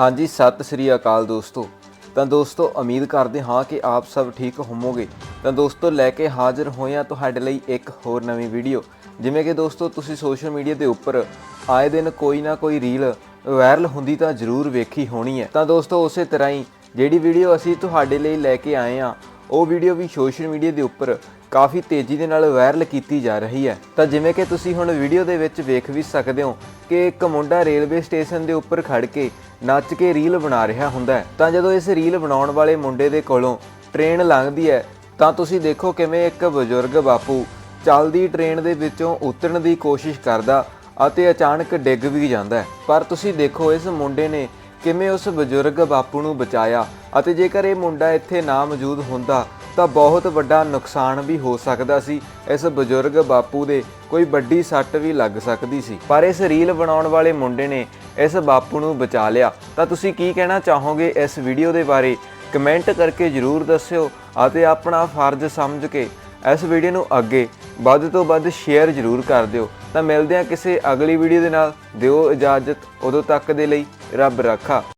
ਹਾਂਜੀ, ਸਤਿ ਸ੍ਰੀ ਅਕਾਲ ਦੋਸਤੋ। ਤਾਂ ਦੋਸਤੋ, ਉਮੀਦ ਕਰਦੇ ਹਾਂ ਕਿ ਆਪ ਸਭ ਠੀਕ ਹੋਵੋਗੇ। ਤਾਂ ਦੋਸਤੋ, ਲੈ ਕੇ ਹਾਜ਼ਰ ਹੋਏ ਹਾਂ ਤੁਹਾਡੇ ਲਈ ਇੱਕ ਹੋਰ ਨਵੀਂ ਵੀਡੀਓ। ਜਿਵੇਂ ਕਿ ਦੋਸਤੋ, ਤੁਸੀਂ ਸੋਸ਼ਲ ਮੀਡੀਆ ਦੇ ਉੱਪਰ ਆਏ ਦਿਨ ਕੋਈ ਨਾ ਕੋਈ ਰੀਲ ਵਾਇਰਲ ਹੁੰਦੀ ਤਾਂ ਜ਼ਰੂਰ ਵੇਖੀ ਹੋਣੀ ਹੈ। ਤਾਂ ਦੋਸਤੋ, ਉਸੇ ਤਰ੍ਹਾਂ ਹੀ ਜਿਹੜੀ ਵੀਡੀਓ ਅਸੀਂ ਤੁਹਾਡੇ ਲਈ ਲੈ ਕੇ ਆਏ ਹਾਂ ਉਹ ਵੀਡੀਓ ਵੀ ਸੋਸ਼ਲ ਮੀਡੀਆ ਦੇ ਉੱਪਰ ਕਾਫੀ ਤੇਜ਼ੀ ਦੇ ਨਾਲ ਵਾਇਰਲ ਕੀਤੀ ਜਾ ਰਹੀ ਹੈ। ਤਾਂ ਜਿਵੇਂ ਕਿ ਤੁਸੀਂ ਹੁਣ ਵੀਡੀਓ ਦੇ ਵਿੱਚ ਵੇਖ ਵੀ ਸਕਦੇ ਹੋ ਕਿ ਇੱਕ ਮੁੰਡਾ ਰੇਲਵੇ ਸਟੇਸ਼ਨ ਦੇ ਉੱਪਰ ਖੜ ਕੇ ਨੱਚ ਕੇ ਰੀਲ ਬਣਾ ਰਿਹਾ ਹੁੰਦਾ ਹੈ। ਤਾਂ ਜਦੋਂ ਇਸ ਰੀਲ ਬਣਾਉਣ ਵਾਲੇ ਮੁੰਡੇ ਦੇ ਕੋਲੋਂ ਟ੍ਰੇਨ ਲੰਘਦੀ ਹੈ, ਤਾਂ ਤੁਸੀਂ ਦੇਖੋ ਕਿਵੇਂ ਇੱਕ ਬਜ਼ੁਰਗ ਬਾਪੂ ਚੱਲਦੀ ਟ੍ਰੇਨ ਦੇ ਵਿੱਚੋਂ ਉਤਰਨ ਦੀ ਕੋਸ਼ਿਸ਼ ਕਰਦਾ ਅਤੇ ਅਚਾਨਕ ਡਿੱਗ ਵੀ ਜਾਂਦਾ ਪਰ ਤੁਸੀਂ ਦੇਖੋ ਇਸ ਮੁੰਡੇ ਨੇ ਕਿਵੇਂ ਉਸ ਬਜ਼ੁਰਗ ਬਾਪੂ ਨੂੰ ਬਚਾਇਆ ਅਤੇ ਜੇਕਰ ਇਹ ਮੁੰਡਾ ਇੱਥੇ ਨਾ ਮੌਜੂਦ ਹੁੰਦਾ, ਤਾਂ ਬਹੁਤ ਵੱਡਾ ਨੁਕਸਾਨ ਵੀ ਹੋ ਸਕਦਾ ਸੀ। ਇਸ ਬਜ਼ੁਰਗ ਬਾਪੂ ਦੇ ਕੋਈ ਵੱਡੀ ਸੱਟ ਵੀ ਲੱਗ ਸਕਦੀ ਸੀ। ਪਰ ਇਸ ਰੀਲ ਬਣਾਉਣ ਵਾਲੇ ਮੁੰਡੇ ਨੇ ਇਸ ਬਾਪੂ ਨੂੰ ਬਚਾ ਲਿਆ। ਤਾਂ ਤੁਸੀਂ ਕੀ ਕਹਿਣਾ ਚਾਹੋਗੇ ਇਸ ਵੀਡੀਓ ਦੇ ਬਾਰੇ? ਕਮੈਂਟ ਕਰਕੇ ਜਰੂਰ ਦੱਸਿਓ ਅਤੇ ਆਪਣਾ ਫਰਜ਼ ਸਮਝ ਕੇ ਇਸ ਵੀਡੀਓ ਨੂੰ ਅੱਗੇ ਵੱਧ ਤੋਂ ਵੱਧ ਸ਼ੇਅਰ ਜਰੂਰ ਕਰ ਦਿਓ। ਤਾਂ ਮਿਲਦੇ ਹਾਂ ਕਿਸੇ ਅਗਲੀ ਵੀਡੀਓ ਦੇ ਨਾਲ। ਦਿਓ ਇਜਾਜ਼ਤ। ਉਦੋਂ ਤੱਕ ਦੇ ਲਈ ਰੱਬ ਰਾਖਾ।